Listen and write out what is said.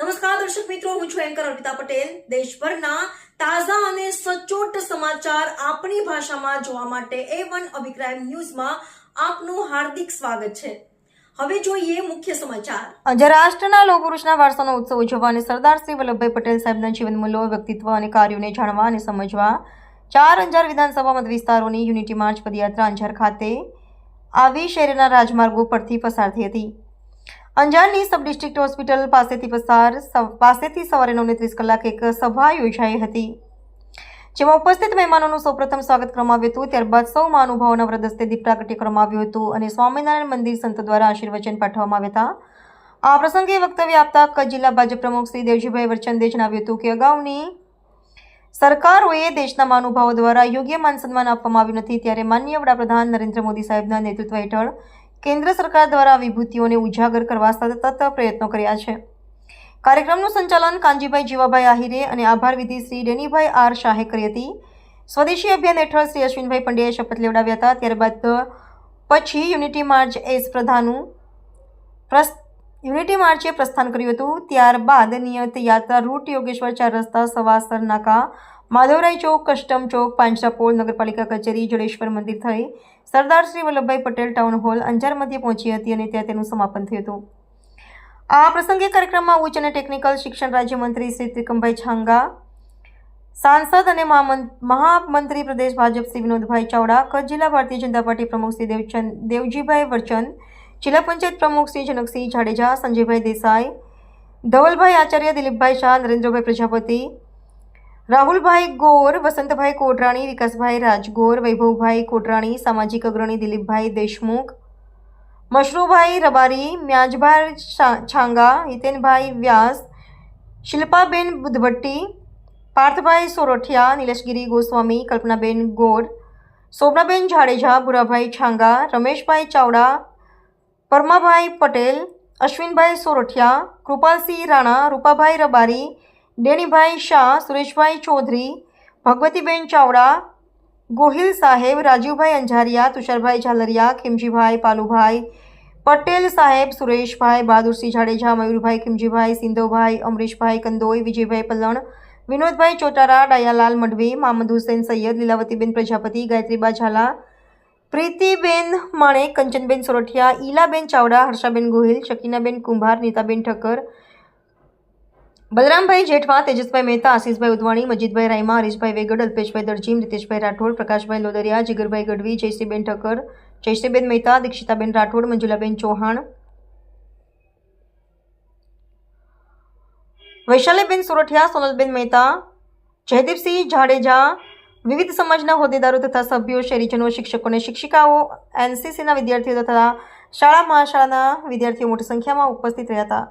નમસ્કાર, દર્શક મિત્રો, હું છું એન્કર અર્પિતા પટેલ. દેશભરના તાજા અને સચોટ સમાચાર આપણી ભાષામાં જોવા માટે એ વન અભિક્રાઇમ ન્યૂઝમાં આપનું હાર્દિક સ્વાગત છે. હવે જોઈએ મુખ્ય સમાચાર. આજે રાષ્ટ્રના લોહ પુરુષના વારસાનો ઉત્સવ ઉજવવા અને સરદાર શ્રી વલ્લભભાઈ પટેલ સાહેબના જીવન મૂલ્યો વ્યક્તિત્વ અને કાર્યોને જાણવા અને સમજવા ચાર અંજાર વિધાનસભા મત વિસ્તારોની યુનિટી માર્ચ પદયાત્રા અંજાર ખાતે આવી શહેરના રાજમાર્ગો પરથી પસાર થઈ હતી. અંજારની સબ ડિસ્ટ્રિક્ટ હોસ્પિટલ પાસેથી પસાર પાસેથી સવારે નવને ત્રીસ કલાક એક સભા યોજાઈ હતી. જેમાં ઉપસ્થિત મહેમાનોનું સૌપ્રથમ સ્વાગત કરવામાં આવ્યું હતું. ત્યારબાદ સૌ મહાનુભાવોના વ્રત હસ્તે દીપ પ્રાગટ્ય કરવામાં આવ્યું હતું અને સ્વામિનારાયણ મંદિર સંતો દ્વારા આશીર્વચન પાઠવવામાં આવ્યા હતા. આ પ્રસંગે વક્તવ્ય આપતા કચ્છ જિલ્લા ભાજપ પ્રમુખ શ્રી દેવજીભાઈ વરચંદે જણાવ્યું હતું કે અગાઉની સરકારોએ દેશના મહાનુભાવો દ્વારા યોગ્ય માન સન્માન આપવામાં આવ્યું નથી. ત્યારે માનનીય વડાપ્રધાન નરેન્દ્ર મોદી સાહેબના નેતૃત્વ હેઠળ કેન્દ્ર સરકાર દ્વારા વિભૂતિઓને ઉજાગર કરવા સતત પ્રયત્નો કર્યા છે. કાર્યક્રમનું સંચાલન કાનજીભાઈ જીવાભાઈ આહિરે અને આભાર વિધિ શ્રી ડેનીભાઈ આર શાહે કરી હતી. સ્વદેશી અભિયાન હેઠળ શ્રી અશ્વિનભાઈ પંડ્યાએ શપથ લેવડાવ્યા હતા. ત્યારબાદ પછી યુનિટી માર્ચ એસ પ્રધાનું પ્રસ- યુનિટી માર્ચે પ્રસ્થાન કર્યું હતું. ત્યારબાદ નિયત યાત્રા રૂટ યોગેશ્વર ચાર રસ્તા સવાસર નાકા માધવરાય ચોક, કસ્ટમ ચોક પાંજરાપોળ નગરપાલિકા કચેરી, જડેશ્વર મંદિર થઈ સરદાર શ્રી વલ્લભભાઈ પટેલ ટાઉન હોલ અંજાર મધ્યે પહોંચી હતી અને ત્યાં તેનું સમાપન થયું હતું. આ પ્રસંગે કાર્યક્રમમાં ઉચ્ચ અને ટેકનિકલ શિક્ષણ રાજ્યમંત્રી શ્રી ત્રિકમભાઈ છાંગા, સાંસદ અને મહામં- મહામંત્રી પ્રદેશ ભાજપ શ્રી વિનોદભાઈ ચાવડા, કચ્છ જિલ્લા ભારતીય જનતા પાર્ટી પ્રમુખ શ્રી દેવચંદ, દેવજીભાઈ વરચંદ જિલ્લા પંચાયત પ્રમુખ શ્રી જનકસિંહ જાડેજા, સંજયભાઈ દેસાઈ, ધવલભાઈ આચાર્ય, દિલીપભાઈ શાહ, નરેન્દ્રભાઈ પ્રજાપતિ, રાહુલભાઈ ગોર, વસંતભાઈ કોટરાણી, વિકાસભાઈ રાજગોર, વૈભવભાઈ કોટરાણી, સામાજિક અગ્રણી દિલીપભાઈ દેશમુખ, મશરૂભાઈ રબારી, મ્યાજભાઈ છાંગા, હિતેનભાઈ વ્યાસ, શિલ્પાબેન બુધભટ્ટી પાર્થભાઈ સોરઠિયા, નિલેશગીરી ગોસ્વામી, કલ્પનાબેન ગોર, શોભનાબેન જાડેજા, ભુરાભાઈ છાંગા, રમેશભાઈ ચાવડા પરમાભાઈ પટેલ, અશ્વિનભાઈ સોરઠિયા, કૃપાલસિંહ રાણા, રૂપાભાઈ રબારી, ડેનીભાઈ શાહ, સુરેશભાઈ ચૌધરી, ભગવતીબેન ચાવડા, ગોહિલ સાહેબ રાજીવભાઈ અંજારિયા, તુષારભાઈ ઝાલરિયા, ખીમજીભાઈ પાલુભાઈ પટેલ સાહેબ, સુરેશભાઈ બહાદુરસિંહ જાડેજા, મયુરભાઈ ખીમજીભાઈ સિંધોભાઈ, અમરીશભાઈ કંદોઈ, વિજયભાઈ પલણ, વિનોદભાઈ ચોટારા, ડાયાલાલ મઢવી મામદ હુસેન સૈયદ, લીલાવતીબેન પ્રજાપતિ, ગાયત્રીબા ઝાલા પ્રીતિબેન માણેક કંચનબેન સોરઠિયા, ઈલાબેન ચાવડા, હર્ષાબેન ગોહિલ, શકીનાબેન કુંભાર, નીતાબેન ઠક્કર, બલરામભાઈ જેઠવા, તેજસભાઈ મહેતા, આશીષભાઈ ઉદવાણી, મજીદભાઈ રાયમા, હરીશભાઈ વેગડ, અલ્પેશભાઈ દરજીમ રીતેશભાઈ રાઠોડ, પ્રકાશભાઈ લોદરિયા, જીગરભાઈ ગઢવી જયસિંહબેન ઠક્કર જયસિંહબેન મહેતા, દીક્ષિતાબેન રાઠોડ, મંજુલાબેન ચૌહાણ, વૈશાલીબેન સોરઠિયા, સોનલબેન મહેતા, જયદીપસિંહ જાડેજા વિવિધ સમાજના હોદ્દેદારો તથા સભ્યો, શહેરીજનો, શિક્ષકો અને શિક્ષિકાઓ, એનસીસીના વિદ્યાર્થીઓ તથા શાળા મહાશાળાના વિદ્યાર્થીઓ મોટી સંખ્યામાં ઉપસ્થિત રહ્યા હતા.